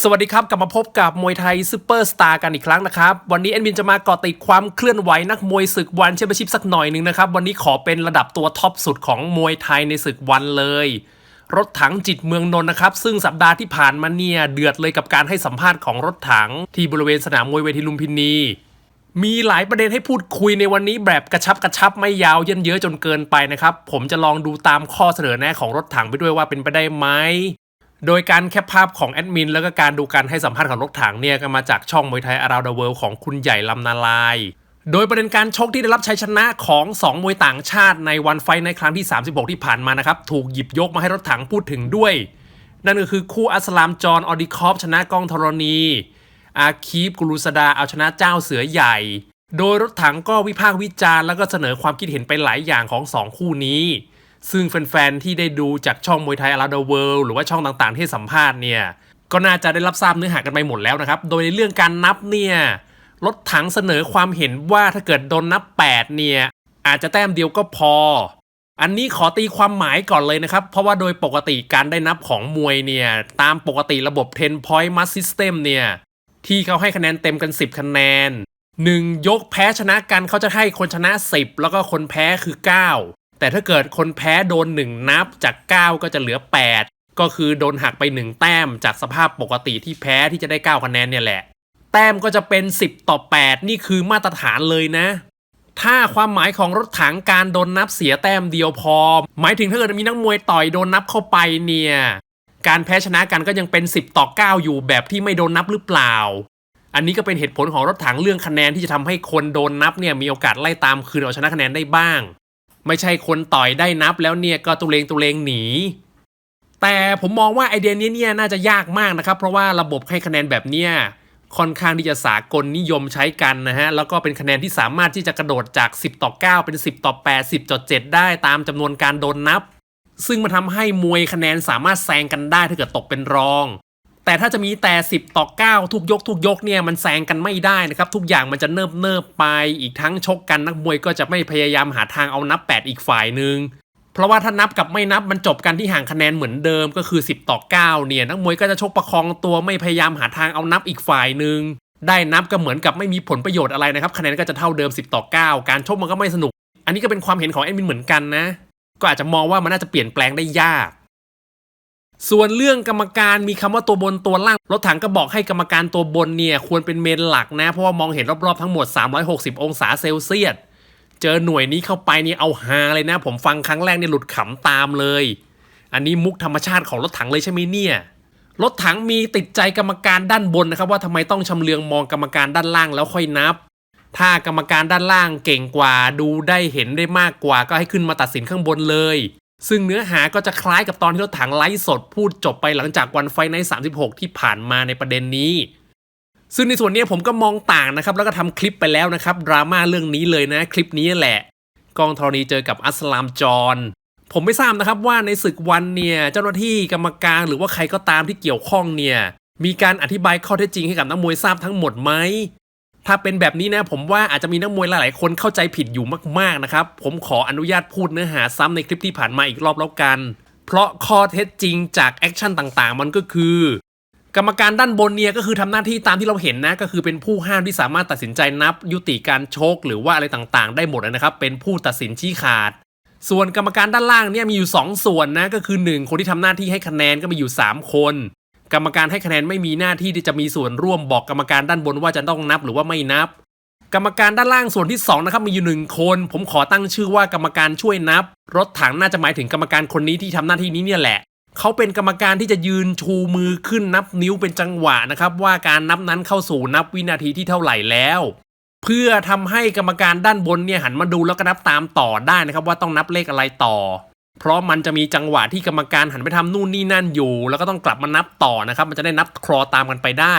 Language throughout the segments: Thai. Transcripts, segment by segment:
สวัสดีครับ กลับมาพบกับมวยไทยซูเปอร์สตาร์กันอีกครั้งนะครับ วันนี้แอดมินจะมาเกาะติดความเคลื่อนไหวนักมวยศึกวันแชมเปี้ยนชิพสักหน่อยหนึ่งนะครับ วันนี้ขอเป็นระดับตัวท็อปสุดของมวยไทยในศึกวันเลย รถถังจิตเมืองนนท์นะครับ ซึ่งสัปดาห์ที่ผ่านมาเนี่ย เดือดเลยกับการให้สัมภาษณ์ของรถถัง ที่บริเวณสนามมวยเวทีลุมพินีมีหลายประเด็นให้พูดคุยในวันนี้แบบกระชับกระชับไม่ยาวเยินเยอะจนเกินไปนะครับ ผมจะลองดูตามข้อเสนอแนะของรถถังไปด้วยว่าเป็นไปได้ไหม โดยการแคปภาพของแอดมินแล้วก็การดูการให้สัมภาษณ์ของรถถังเนี่ยก็มาจากช่องมวยไทย Around the World ของคุณใหญ่ลำนาลาย โดยประเด็นการชกที่ได้รับชัยชนะของ 2 มวยต่างชาติในวันไฟในครั้งที่ 36 ที่ผ่านมานะครับ ถูกหยิบยกมาให้รถถังพูดถึงด้วย นั่นก็คือคู่อัสลามจอนออดิคอฟชนะกองธรณี อาคีฟกุลุสดาเอาชนะเจ้าเสือใหญ่ โดยรถถังก็วิพากษ์วิจารณ์แล้วก็เสนอความคิดเห็นไปหลายอย่างของสองคู่นี้ ซึ่งแฟนๆที่ได้ดูจากช่องมวยไทย Around the World หรือว่าช่องต่างๆที่สัมภาษณ์เนี่ยก็น่าจะได้รับทราบเนื้อหากันไปหมดแล้วนะครับ โดยในเรื่องการนับเนี่ยรถถังเสนอความเห็นว่าถ้าเกิดโดนนับ 8 เนี่ย อาจจะแต้มเดียวก็พอ อันนี้ขอตีความหมายก่อนเลยนะครับ เพราะว่าโดยปกติการได้นับของมวยเนี่ย ตามปกติระบบ 10 point mark system เนี่ย ที่เขาให้คะแนนเต็มกัน 10 คะแนน 1 ยกแพ้ชนะกันเขาจะให้คนชนะ 10 แล้วก็คนแพ้คือ 9 แต่ถ้าเกิดคนแพ้โดน 1 นับจาก 9 ก็จะเหลือ 8 ก็คือโดนหักไป 1 แต้มจากสภาพปกติที่แพ้ที่จะได้ 9 คะแนนเนี่ยแหละ แต้มก็จะเป็น 10 ต่อ 8 นี่คือมาตรฐานเลยนะ ถ้าความหมายของรถถังการโดนนับเสียแต้มเดียวพอ หมายถึงถ้าเกิดมีนักมวยต่อยโดนนับเข้าไปเนี่ย การแพ้ชนะกันก็ยังเป็น 10 ต่อ 9 อยู่แบบที่ไม่โดนนับหรือเปล่าอันนี้ก็เป็นเหตุผลของรถถังเรื่องคะแนนที่จะทำให้คนโดนนับเนี่ยมีโอกาสไล่ตามคืนเอาชนะคะแนนได้บ้าง ไม่ใช่คนต่อยได้นับแล้วเนี่ยก็ตุเลงตุเลงหนีแต่ผมมองว่าไอเดียนี้เนี่ยน่าจะยากมากนะครับ เพราะว่าระบบให้คะแนนแบบเนี้ยค่อนข้างที่จะสากลนิยมใช้กันนะฮะ แล้วก็เป็นคะแนนที่สามารถที่จะกระโดดจาก 10 ต่อ 9 เป็น 10 ต่อ 8 10ต่อ7ได้ตามจำนวนการโดนนับ ซึ่งมันทำให้มวยคะแนนสามารถแซงกันได้ถ้าเกิดตกเป็นรอง แต่ถ้าจะมีแต่ 10 ต่อ 9 ทุกยก ทุกยกเนี่ยมันแซงกันไม่ได้นะครับ ทุกอย่างมันจะเนิบเนิบๆไปอีกทั้งชกกันนักมวยก็จะไม่พยายามหาทางเอานับ 8 อีกฝ่ายหนึ่งเพราะว่าถ้านับกับไม่นับมันจบกันที่ห่างคะแนนเหมือนเดิมก็คือ 10 ต่อ 9 เนี่ยนักมวยก็จะชกประคองตัวไม่พยายามหาทางเอานับอีกฝ่ายหนึ่งได้นับก็เหมือนกับไม่มีผลประโยชน์อะไรนะครับคะแนนก็จะเท่าเดิม 10 ต่อ 9 การชกมันก็ไม่สนุก อันนี้ก็เป็นความเห็นของแอดมินเหมือนกันนะ ก็อาจจะมองว่ามันน่าจะเปลี่ยนแปลงได้ยาก ส่วนเรื่องกรรมการมีคำว่าตัวบนตัวล่าง รถถังก็บอกให้กรรมการตัวบนเนี่ยควรเป็นเมนหลักนะ เพราะว่ามองเห็นรอบๆทั้งหมด 360 องศาเซลเซียส เจอหน่วยนี้เข้าไปนี่เอาฮาเลยนะ ผมฟังครั้งแรกเนี่ยหลุดขำตามเลย อันนี้มุกธรรมชาติของรถถังเลยใช่ไหมเนี่ย รถถังมีติดใจกรรมการด้านบนนะครับว่าทำไมต้องชำเลืองมองกรรมการด้านล่างแล้วค่อยนับ ถ้ากรรมการด้านล่างเก่งกว่าดูได้เห็นได้มากกว่าก็ให้ขึ้นมาตัดสินข้างบนเลย ซึ่งเนื้อหาก็จะคล้ายกับตอนที่รถถังไลฟ์สดพูดจบไปหลังจากวันไฟใน 36 ที่ผ่านมาในประเด็นนี้ ซึ่งในส่วนนี้ผมก็มองต่างนะครับ แล้วก็ทำคลิปไปแล้วนะครับ ดราม่าเรื่องนี้เลยนะ คลิปนี้แหละ กองธรณีเจอกับอัสลามจอนผมไม่ทราบนะครับว่าในศึกวันเนี่ยเจ้าหน้าที่กรรมการหรือว่าใครก็ตามที่เกี่ยวข้องเนี่ยมีการอธิบายข้อเท็จจริงให้กับนักมวยทราบทั้งหมดไหม ถ้าเป็นแบบนี้นะผมว่าอาจจะมีนักมวยหลายๆ คนเข้าใจผิดอยู่มากๆนะครับ ผมขออนุญาตพูดเนื้อหาซ้ำในคลิปที่ผ่านมาอีกรอบแล้วกัน เพราะข้อเท็จจริงจากแอคชั่นต่างๆ มันก็คือ กรรมการด้านบนเนี่ยก็คือทำหน้าที่ตามที่เราเห็นนะ ก็คือเป็นผู้ห้ามที่สามารถตัดสินใจนับ ยุติการชกหรือว่าอะไรต่างๆ ได้หมดนะครับ เป็นผู้ตัดสินชี้ขาด ส่วนกรรมการด้านล่างเนี่ยมีอยู่ 2 ส่วนนะก็คือ 1 คนที่ทำหน้าที่ให้คะแนนก็มีอยู่ 3 คน กรรมการให้คะแนนไม่มีหน้าที่ที่จะมีส่วนร่วมบอกกรรมการด้านบนว่าจะต้องนับหรือว่าไม่นับ กรรมการด้านล่างส่วนที่2นะครับมีอยู่หนึ่งคน ผมขอตั้งชื่อว่ากรรมการช่วยนับ รถถังน่าจะหมายถึงกรรมการคนนี้ที่ทำหน้าที่นี้เนี่ยแหละเขาเป็นกรรมการที่จะยืนชูมือขึ้นนับนิ้วเป็นจังหวะนะครับ ว่าการนับนั้นเข้าสู่นับวินาทีที่เท่าไหร่แล้ว เพื่อทำให้กรรมการด้านบนเนี่ยหันมาดูแล้วก็นับตามต่อได้นะครับ ว่าต้องนับเลขอะไรต่อ เพราะมันจะมีจังหวะที่กรรมการหันไปทำนู่นนี่นั่นอยู่ แล้วก็ต้องกลับมานับต่อนะครับ มันจะได้นับคลอตามกันไปได้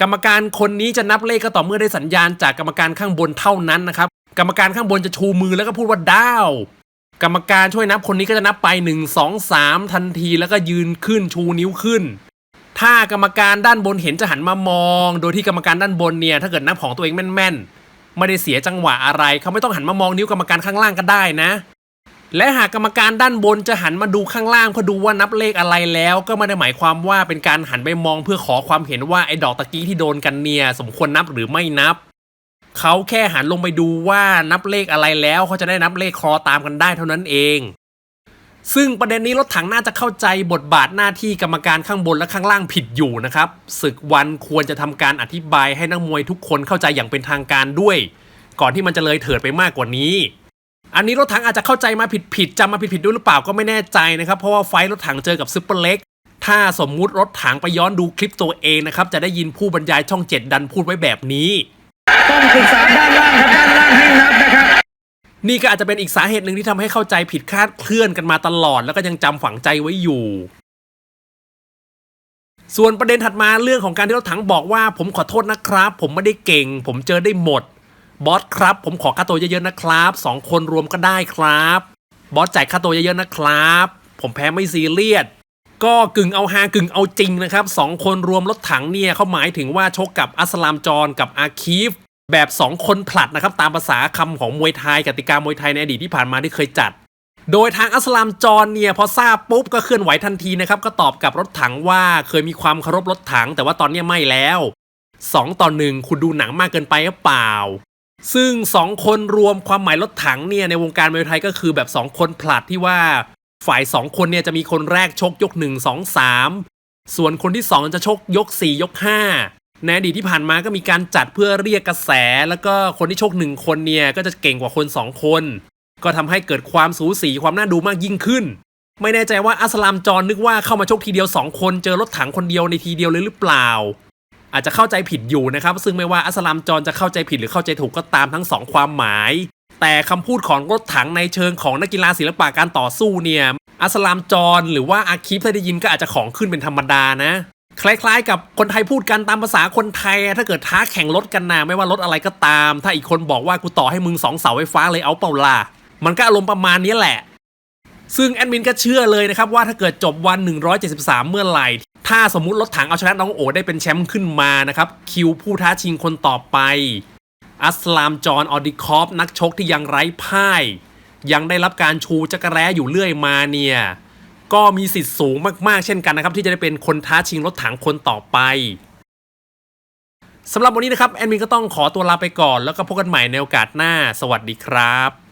กรรมการคนนี้จะนับเลขก็ต่อเมื่อได้สัญญาณจากกรรมการข้างบนเท่านั้นนะครับ กรรมการข้างบนจะชูมือแล้วก็พูดว่าดาวกรรมการช่วยนับคนนี้ก็จะนับไป1 2 3 ทันที แล้วก็ยืนขึ้นชูนิ้วขึ้น ถ้ากรรมการด้านบนเห็นจะหันมามอง โดยที่กรรมการด้านบนเนี่ยถ้าเกิดนับของตัวเองแม่นๆไม่ได้เสียจังหวะอะไร เขาไม่ต้องหันมามองนิ้วกรรมการข้างล่างก็ได้นะ และหากกรรมการด้านบนจะหันมาดูข้างล่างเพื่อดูว่านับเลขอะไรแล้ว ก็ไม่ได้หมายความว่าเป็นการหันไปมองเพื่อขอความเห็นว่าไอ้ดอกตะกี้ที่โดนกันเนี่ยสมควรนับหรือไม่นับเขาแค่หันลงไปดูว่านับเลขอะไรแล้วเขาจะได้นับเลขคอตามกันได้เท่านั้นเอง ซึ่งประเด็นนี้รถถังน่าจะเข้าใจบทบาทหน้าที่กรรมการข้างบนและข้างล่างผิดอยู่นะครับศึกวันควรจะทำการอธิบายให้นักมวยทุกคนเข้าใจอย่างเป็นทางการด้วย ก่อนที่มันจะเลยเถิดไปมากกว่านี้ อันนี้รถถังอาจจะเข้าใจมาผิดๆจำมาผิดๆด้วยหรือเปล่าก็ไม่แน่ใจนะครับ เพราะว่าไฟท์รถถังเจอกับซุปเปอร์เล็ก ถ้าสมมุติรถถังไปย้อนดูคลิปตัวเองนะครับ จะได้ยินผู้บรรยายช่องเจ็ดดันพูดไว้แบบนี้ต้องศึกษาด้านล่างครับด้านล่างให้นับนะครับ นี่ก็อาจจะเป็นอีกสาเหตุหนึ่งที่ทำให้เข้าใจผิดคลาดเคลื่อนกันมาตลอด แล้วก็ยังจำฝังใจไว้อยู่ ส่วนประเด็นถัดมาเรื่องของการที่รถถังบอกว่า ผมขอโทษนะครับ ผมไม่ได้เก่ง ผมเจอได้หมด บอสครับ ผมขอค่าตัวเยอะๆนะครับสองคนรวมก็ได้ครับ บอสจ่ายค่าตัวเยอะๆนะครับ ผมแพ้ไม่ซีเรียสก็กึ่งเอาฮากึ่งเอาจริงนะครับสองคนรวมรถถังเนี่ยเขาหมายถึงว่าชกกับอัสลามจอนกับอาคีฟแบบ 2 คนผลัดนะครับตามภาษาคำของมวยไทยกติกามวยไทยในอดีตที่ผ่านมาที่เคยจัด โดยทางอัสลามจอนเนี่ยพอทราบปุ๊บก็เคลื่อนไหวทันทีนะครับก็ตอบกับรถถังว่าเคยมีความเคารพรถถัง แต่ว่าตอนนี้ไม่แล้ว 2 ต่อหนึ่งคุณดูหนังมากเกินไปหรือเปล่า ซึ่ง 2 คนรวมความหมายรถถังเนี่ยในวงการมวยไทยก็คือแบบ 2 คนผลัดที่ว่าฝ่าย 2 คนเนี่ยจะมีคนแรกชกยก 1 2 3 ส่วนคนที่ 2 จะชกยก 4 ยก 5 ในอดีตที่ผ่านมาก็มีการจัดเพื่อเรียกกระแส แล้วก็คนที่ชกหนึ่งคนเนี่ยก็จะเก่งกว่าคน 2 คน ก็ทำให้เกิดความสูสีความน่าดูมากยิ่งขึ้น ไม่แน่ใจว่าอัสลามจอนนึกว่าเข้ามาชกทีเดียว 2 คนเจอรถถังคนเดียวในทีเดียวเลยหรือเปล่า อาจจะเข้าใจผิดอยู่นะครับ ซึ่งไม่ว่าอัสลามจอนจะเข้าใจผิดหรือเข้าใจถูกก็ตามทั้งสองความหมาย แต่คำพูดของรถถังในเชิงของนักกีฬาศิลปะการต่อสู้เนี่ย อัสลามจอนหรือว่าอาคีฟถ้าได้ยินก็อาจจะของขึ้นเป็นธรรมดานะคล้ายๆ กับคนไทยพูดกันตามภาษาคนไทย ถ้าเกิดท้าแข่งรถกันนะไม่ว่ารถอะไรก็ตาม ถ้าอีกคนบอกว่ากูต่อให้มึงสองเสาไฟฟ้าเลยเอาเปล่าล่ะมันก็อารมณ์ประมาณนี้แหละ ซึ่งแอดมินก็เชื่อเลยนะครับว่าถ้าเกิดจบวัน 173 เมื่อไหร่ ถ้าสมมุติรถถังเอาชนะน้องโอได้เป็นแชมป์ขึ้นมานะครับ คิวผู้ท้าชิงคนต่อไป อัสลามจอนออดิคอฟนักชกที่ยังไร้พ่าย ยังได้รับการชูจักรแร้อยู่เรื่อยมาเนี่ย ก็มีสิทธิ์สูงมากๆเช่นกันนะครับ ที่จะได้เป็นคนท้าชิงรถถังคนต่อไปสำหรับวันนี้นะครับ แอดมินก็ต้องขอตัวลาไปก่อนแล้วก็พบกันใหม่ในโอกาสหน้า สวัสดีครับ